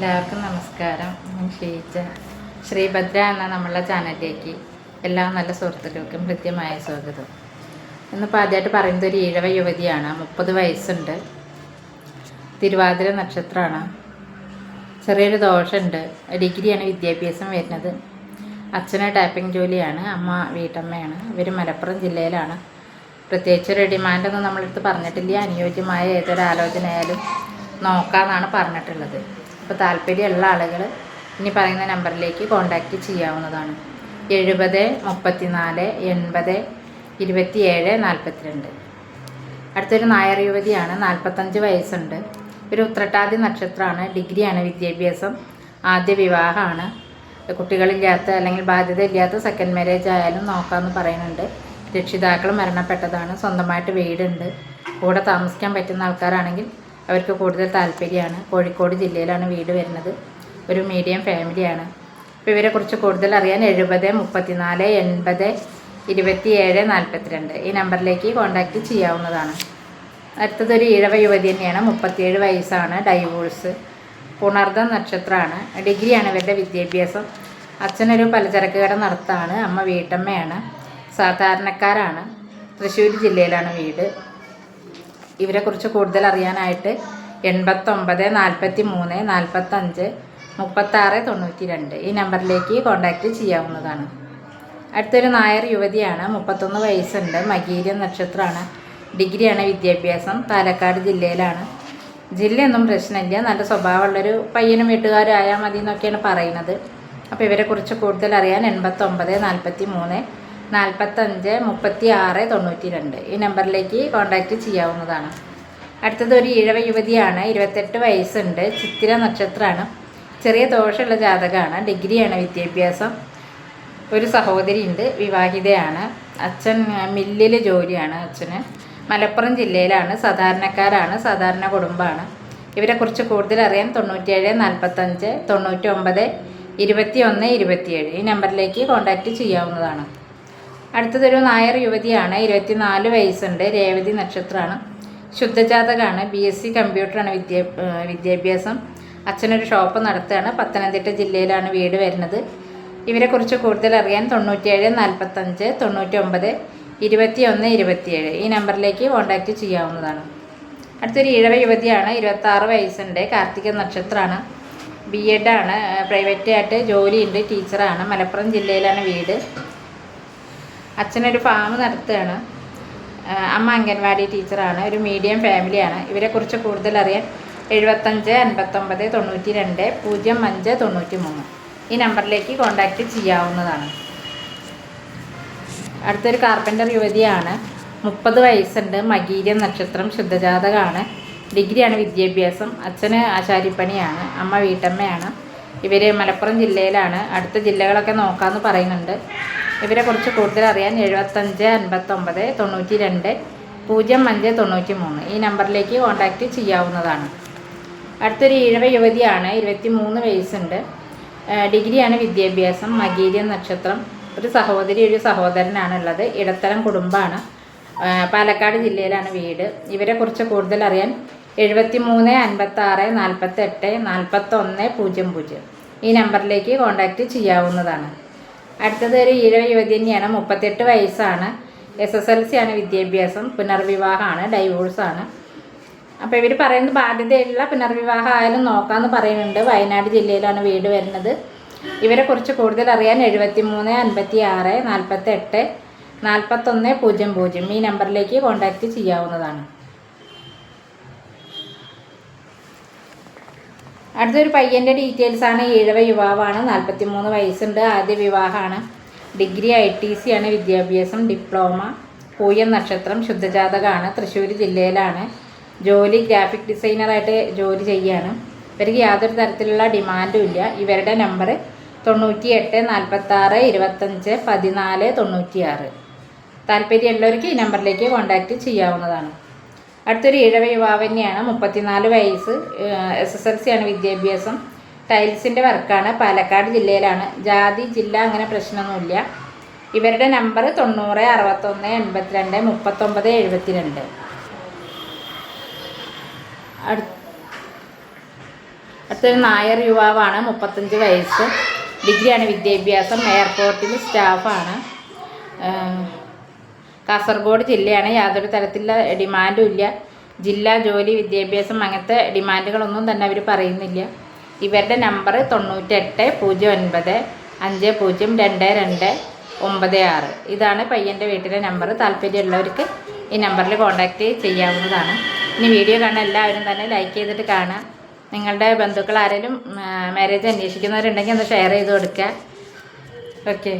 എല്ലാവർക്കും നമസ്കാരം. ഞാൻ ഷീജ. ശ്രീഭദ്ര എന്ന നമ്മളെ ചാനലിലേക്ക് എല്ലാ നല്ല സുഹൃത്തുക്കൾക്കും കൃത്യമായ സ്വാഗതം. ഇന്നിപ്പോൾ ആദ്യമായിട്ട് പറയുന്നത് ഒരു ഈഴവ യുവതിയാണ്. മുപ്പത് വയസ്സുണ്ട്. തിരുവാതിര നക്ഷത്രമാണ്. ചെറിയൊരു ദോഷമുണ്ട്. ഡിഗ്രിയാണ് വിദ്യാഭ്യാസം വരുന്നത്. അച്ഛനെ ടാപ്പിംഗ് ജോലിയാണ്. അമ്മ വീട്ടമ്മയാണ്. ഇവർ മലപ്പുറം ജില്ലയിലാണ്. പ്രത്യേകിച്ച് ഒരു ഡിമാൻഡൊന്നും നമ്മളെടുത്ത് പറഞ്ഞിട്ടില്ല. അനുയോജ്യമായ ഏതൊരു ആലോചനയായാലും നോക്കാമെന്നാണ് പറഞ്ഞിട്ടുള്ളത്. അപ്പോൾ താല്പര്യമുള്ള ആളുകൾ ഇനി പറയുന്ന നമ്പറിലേക്ക് കോൺടാക്റ്റ് ചെയ്യാവുന്നതാണ്. എഴുപത് മുപ്പത്തിനാല് എൺപത് ഇരുപത്തിയേഴ് നാൽപ്പത്തിരണ്ട് അടുത്തൊരു നായർ യുവതിയാണ് നാൽപ്പത്തഞ്ച് വയസ്സുണ്ട്. ഒരു ഉത്രട്ടാതി നക്ഷത്രമാണ്. ഡിഗ്രിയാണ് വിദ്യാഭ്യാസം. ആദ്യ വിവാഹമാണ്. കുട്ടികളില്ലാത്ത അല്ലെങ്കിൽ ബാധ്യത ഇല്ലാത്ത സെക്കൻഡ് മാരേജ് ആയാലും നോക്കാമെന്ന് പറയുന്നുണ്ട്. രക്ഷിതാക്കൾ മരണപ്പെട്ടതാണ്. സ്വന്തമായിട്ട് വീടുണ്ട്. കൂടെ താമസിക്കാൻ പറ്റുന്ന ആൾക്കാരാണെങ്കിൽ അവർക്ക് കൂടുതൽ താല്പര്യമാണ്. കോഴിക്കോട് ജില്ലയിലാണ് വീട് വരുന്നത്. ഒരു മീഡിയം ഫാമിലിയാണ് അപ്പോൾ ഇവരെക്കുറിച്ച് കൂടുതൽ അറിയാൻ എഴുപത് മുപ്പത്തിനാല് എൺപത് ഇരുപത്തിയേഴ് നാൽപ്പത്തിരണ്ട് ഈ നമ്പറിലേക്ക് കോൺടാക്റ്റ് ചെയ്യാവുന്നതാണ്. അടുത്തതൊരു ഇഴവ യുവതി തന്നെയാണ്. മുപ്പത്തിയേഴ് വയസ്സാണ്. ഡൈവോഴ്സ് പുണർദ്ധ നക്ഷത്രമാണ്. ഡിഗ്രിയാണ് ഇവരുടെ വിദ്യാഭ്യാസം. അച്ഛനൊരു പലചരക്ക് കട നടത്താണ്. അമ്മ വീട്ടമ്മയാണ്. സാധാരണക്കാരാണ്. തൃശ്ശൂർ ജില്ലയിലാണ് വീട്. ഇവരെക്കുറിച്ച് കൂടുതൽ അറിയാനായിട്ട് എൺപത്തൊമ്പത് നാൽപ്പത്തി മൂന്ന് നാൽപ്പത്തഞ്ച് മുപ്പത്താറ് തൊണ്ണൂറ്റി രണ്ട് ഈ നമ്പറിലേക്ക് കോൺടാക്റ്റ് ചെയ്യാവുന്നതാണ്. അടുത്തൊരു നായർ യുവതിയാണ് മുപ്പത്തൊന്ന് വയസ്സുണ്ട് മകീരം നക്ഷത്രമാണ്. ഡിഗ്രിയാണ് വിദ്യാഭ്യാസം പാലക്കാട് ജില്ലയിലാണ്. ജില്ലയൊന്നും പ്രശ്നമില്ല നല്ല സ്വഭാവമുള്ളൊരു പയ്യനും വീട്ടുകാരും ആയാൽ മതി എന്നൊക്കെയാണ് പറയുന്നത്. അപ്പോൾ ഇവരെക്കുറിച്ച് കൂടുതൽ അറിയാൻ എൺപത്തൊമ്പത് നാൽപ്പത്തി മൂന്ന് നാൽപ്പത്തഞ്ച് മുപ്പത്തി ആറ് തൊണ്ണൂറ്റി രണ്ട് ഈ നമ്പറിലേക്ക് കോൺടാക്റ്റ് ചെയ്യാവുന്നതാണ്. അടുത്തത് ഒരു ഇഴവ യുവതിയാണ് ഇരുപത്തെട്ട് വയസ്സുണ്ട് ചിത്തിര നക്ഷത്രമാണ് ചെറിയ ദോഷമുള്ള ജാതകമാണ് ഡിഗ്രിയാണ് വിദ്യാഭ്യാസം. ഒരു സഹോദരിയുണ്ട് വിവാഹിതയാണ്. അച്ഛൻ മില്ലിൽ ജോലിയാണ് അച്ഛന്. മലപ്പുറം ജില്ലയിലാണ് സാധാരണക്കാരാണ് സാധാരണ കുടുംബമാണ്. ഇവരെക്കുറിച്ച് കൂടുതൽ അറിയാൻ തൊണ്ണൂറ്റിയേഴ് നാൽപ്പത്തഞ്ച് തൊണ്ണൂറ്റി ഒമ്പത് ഇരുപത്തി ഒന്ന് ഇരുപത്തിയേഴ്. ഈ നമ്പറിലേക്ക് കോൺടാക്റ്റ് ചെയ്യാവുന്നതാണ്. അടുത്തതൊരു നായർ യുവതിയാണ് ഇരുപത്തിനാല് വയസ്സുണ്ട് രേവതി നക്ഷത്രമാണ് ശുദ്ധജാതകമാണ് ബി എസ് സി കമ്പ്യൂട്ടറാണ് വിദ്യാ വിദ്യാഭ്യാസം. അച്ഛനൊരു ഷോപ്പ് നടത്തുകയാണ് പത്തനംതിട്ട ജില്ലയിലാണ് വീട് വരുന്നത്. ഇവരെക്കുറിച്ച് കൂടുതൽ അറിയാൻ തൊണ്ണൂറ്റിയേഴ് നാൽപ്പത്തഞ്ച് തൊണ്ണൂറ്റി ഒമ്പത് ഇരുപത്തി ഒന്ന് ഇരുപത്തിയേഴ്. ഈ നമ്പറിലേക്ക് കോൺടാക്റ്റ് ചെയ്യാവുന്നതാണ്. അടുത്തൊരു ഇഴവ യുവതിയാണ് ഇരുപത്താറ് വയസ്സുണ്ട് കാർത്തിക നക്ഷത്രമാണ് ബി പ്രൈവറ്റ് ആയിട്ട് ജോലിയുണ്ട് ടീച്ചറാണ്. മലപ്പുറം ജില്ലയിലാണ് വീട്. അച്ഛനൊരു ഫാം നടത്തുകയാണ്. അമ്മ അംഗൻവാടി ടീച്ചറാണ്. ഒരു മീഡിയം ഫാമിലിയാണ് ഇവരെക്കുറിച്ച് കൂടുതൽ അറിയാൻ എഴുപത്തഞ്ച് അൻപത്തൊമ്പത് തൊണ്ണൂറ്റി രണ്ട് പൂജ്യം അഞ്ച് തൊണ്ണൂറ്റി മൂന്ന് ഈ നമ്പറിലേക്ക് കോൺടാക്റ്റ് ചെയ്യാവുന്നതാണ്. അടുത്തൊരു കാർപ്പന്റർ യുവതിയാണ്. മുപ്പത് വയസ്സുണ്ട്. മകീരം നക്ഷത്രം ശുദ്ധജാതകമാണ് ഡിഗ്രിയാണ് വിദ്യാഭ്യാസം. അച്ഛന് ആശാരിപ്പണിയാണ്. അമ്മ വീട്ടമ്മയാണ്. ഇവർ മലപ്പുറം ജില്ലയിലാണ്. അടുത്ത ജില്ലകളൊക്കെ നോക്കാമെന്ന് പറയുന്നുണ്ട്. ഇവരെ കുറിച്ച് കൂടുതൽ അറിയാൻ എഴുപത്തഞ്ച് അൻപത്തൊമ്പത് തൊണ്ണൂറ്റി രണ്ട് പൂജ്യം അഞ്ച് തൊണ്ണൂറ്റി മൂന്ന് ഈ നമ്പറിലേക്ക് കോൺടാക്റ്റ് ചെയ്യാവുന്നതാണ്. അടുത്തൊരു ഈഴവ യുവതിയാണ് ഇരുപത്തി മൂന്ന് വയസ്സുണ്ട് ഡിഗ്രിയാണ് വിദ്യാഭ്യാസം മകീരിയ നക്ഷത്രം. ഒരു സഹോദരി ഒരു സഹോദരനാണ് ഉള്ളത് ഇടത്തരം കുടുംബമാണ്. പാലക്കാട് ജില്ലയിലാണ് വീട്. ഇവരെക്കുറിച്ച് കൂടുതൽ അറിയാൻ എഴുപത്തി മൂന്ന് അൻപത്താറ് നാൽപ്പത്തെട്ട് നാൽപ്പത്തൊന്ന് പൂജ്യം പൂജ്യം. ഈ നമ്പറിലേക്ക് കോൺടാക്റ്റ് ചെയ്യാവുന്നതാണ്. അടുത്തത് ഒരു ഈഴവ യുവതി തന്നെയാണ്. മുപ്പത്തെട്ട് വയസ്സാണ്. എസ് എസ് എൽ സി ആണ് വിദ്യാഭ്യാസം. പുനർവിവാഹമാണ്. ഡൈവോഴ്സാണ് അപ്പോൾ ഇവർ പറയുന്നത് ബാധ്യതയുള്ള പുനർവിവാഹം ആയാലും നോക്കാമെന്ന് പറയുന്നുണ്ട്. വയനാട് ജില്ലയിലാണ് വീട് വരുന്നത്. ഇവരെ ഇവരെക്കുറിച്ച് കൂടുതൽ അറിയാൻ എഴുപത്തി മൂന്ന് അൻപത്തി ആറ് നാൽപ്പത്തെട്ട് നാൽപ്പത്തൊന്ന് പൂജ്യം പൂജ്യം ഈ നമ്പറിലേക്ക് കോൺടാക്റ്റ് ചെയ്യാവുന്നതാണ്. അടുത്തൊരു പയ്യന്റെ ഡീറ്റെയിൽസ് ആണ്. ഈഴവ യുവാവാണ്. നാൽപ്പത്തി മൂന്ന് വയസ്സുണ്ട്. ആദ്യ വിവാഹമാണ്. ഡിഗ്രി ഐ ടി സി ആണ്. വിദ്യാഭ്യാസം ഡിപ്ലോമ പൂയം നക്ഷത്രം ശുദ്ധജാതകമാണ്. തൃശ്ശൂർ ജില്ലയിലാണ്. ജോലി ഗ്രാഫിക് ഡിസൈനറായിട്ട് ജോലി ചെയ്യാണ്. ഇവർക്ക് യാതൊരു തരത്തിലുള്ള ഡിമാൻഡും ഇല്ല. ഇവരുടെ നമ്പർ തൊണ്ണൂറ്റി എട്ട് നാൽപ്പത്താറ് ഇരുപത്തഞ്ച് പതിനാല് തൊണ്ണൂറ്റിയാറ്. താല്പര്യമുള്ളവർക്ക് ഈ നമ്പറിലേക്ക് കോൺടാക്റ്റ് ചെയ്യാവുന്നതാണ്. അടുത്തൊരു ഈഴവ യുവാവ് തന്നെയാണ് മുപ്പത്തിനാല് വയസ്സ് എസ് എസ് എൽ സി ആണ് വിദ്യാഭ്യാസം. ടൈൽസിന്റെ വർക്കാണ് പാലക്കാട് ജില്ലയിലാണ്. ജാതി ജില്ല അങ്ങനെ പ്രശ്നമൊന്നുമില്ല. ഇവരുടെ നമ്പർ തൊണ്ണൂറ് അറുപത്തൊന്ന് എൺപത്തിരണ്ട് മുപ്പത്തൊമ്പത് എഴുപത്തിരണ്ട്. അടു അടുത്തൊരു നായർ യുവാവാണ് മുപ്പത്തഞ്ച് വയസ്സ്. ഡിഗ്രിയാണ് വിദ്യാഭ്യാസം. എയർപോർട്ടിൽ സ്റ്റാഫാണ്. കാസർഗോഡ് ജില്ലയാണ് യാതൊരു തരത്തിലുള്ള ഡിമാൻഡും ഇല്ല. ജില്ലാ ജോലി വിദ്യാഭ്യാസം അങ്ങനത്തെ ഡിമാൻഡുകളൊന്നും തന്നെ അവർ പറയുന്നില്ല. ഇവരുടെ നമ്പർ തൊണ്ണൂറ്റെട്ട് പൂജ്യം ഒൻപത് അഞ്ച് പൂജ്യം രണ്ട് രണ്ട് ഒമ്പത് ആറ്. ഇതാണ് പയ്യന്റെ വീട്ടിലെ നമ്പർ. താല്പര്യമുള്ളവർക്ക് ഈ നമ്പറിൽ കോൺടാക്റ്റ് ചെയ്യാവുന്നതാണ്. ഇനി വീഡിയോ കാണാൻ എല്ലാവരും തന്നെ ലൈക്ക് ചെയ്തിട്ട് കാണാം നിങ്ങളുടെ ബന്ധുക്കൾ ആരെങ്കിലും മാരേജ് അന്വേഷിക്കുന്നവരുണ്ടെങ്കിൽ ഒന്ന് ഷെയർ ചെയ്ത് കൊടുക്കുക. ഓക്കെ.